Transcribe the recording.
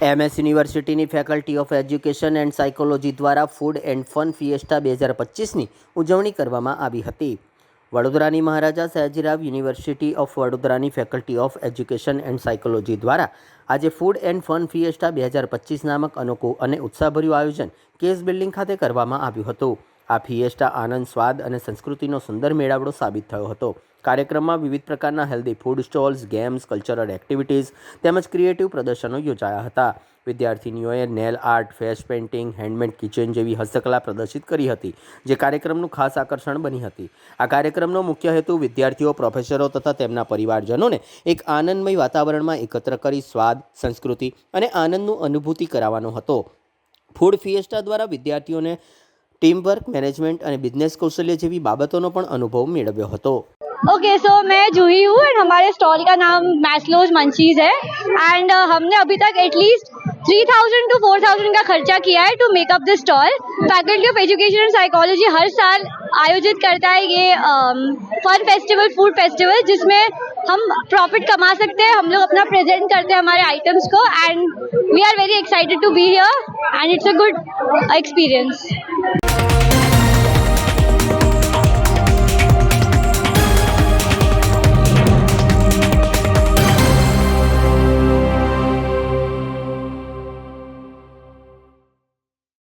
MS યુનિવર્સિટીની faculty of education and psychology દ્વારા food and fun fiesta બે હજાર પચીસની ઉજવણી કરવામાં આવી હતી. વડોદરાની મહારાજા સયાજીરાવ યુનિવર્સિટી ઓફ વડોદરાની faculty of education and psychology દ્વારા આજે ફૂડ એન્ડ ફન ફિએસ્ટા બે હજાર પચીસ નામક અનોખું અને ઉત્સાહભર્યું આયોજન કેસ બિલ્ડિંગ ખાતે કરવામાં આવ્યું હતું. આ ફિએસ્ટા આનંદ, સ્વાદ અને સંસ્કૃતિનો સુંદર મેળાવડો સાબિત થયો હતો. કાર્યક્રમમાં વિવિધ પ્રકારના healthy food stalls games cultural activities તેમજ ક્રિએટિવ પ્રદર્શનો યોજાયા હતા. વિદ્યાર્થીનીઓએ nail art face painting handmade kitchen જેવી હસ્તકલા પ્રદર્શિત કરી હતી, જે કાર્યક્રમનું ખાસ આકર્ષણ બની હતી. આ કાર્યક્રમનો મુખ્ય હેતુ વિદ્યાર્થીઓ પ્રોફેસરો તથા તેમના પરિવારજનોને એક આનંદમય વાતાવરણમાં એકત્ર કરી સ્વાદ, સંસ્કૃતિ અને આનંદનું અનુભૂતિ કરાવવાનો હતો. ફૂડ ફિએસ્ટા દ્વારા વિદ્યાર્થીઓને ટીમવર્ક મેનેજમેન્ટ અને બિઝનેસ કૌશલ્ય જેવી બાબતોનો પણ અનુભવ મેળવ્યો હતો ओके सो मैं जूही हूँ एंड हमारे स्टॉल का नाम मैस्लोज मंचीज है एंड हमने अभी तक at least three thousand two four thousand का खर्चा किया है to make up this stall faculty of education and psychology हर साल आयोजित करता है ये फन फेस्टिवल फूड फेस्टिवल जिसमें हम प्रॉफिट कमा सकते हैं हम लोग अपना प्रेजेंट करते हैं हमारे आइटम्स को and we are very excited to be here and it's a good experience Thank you.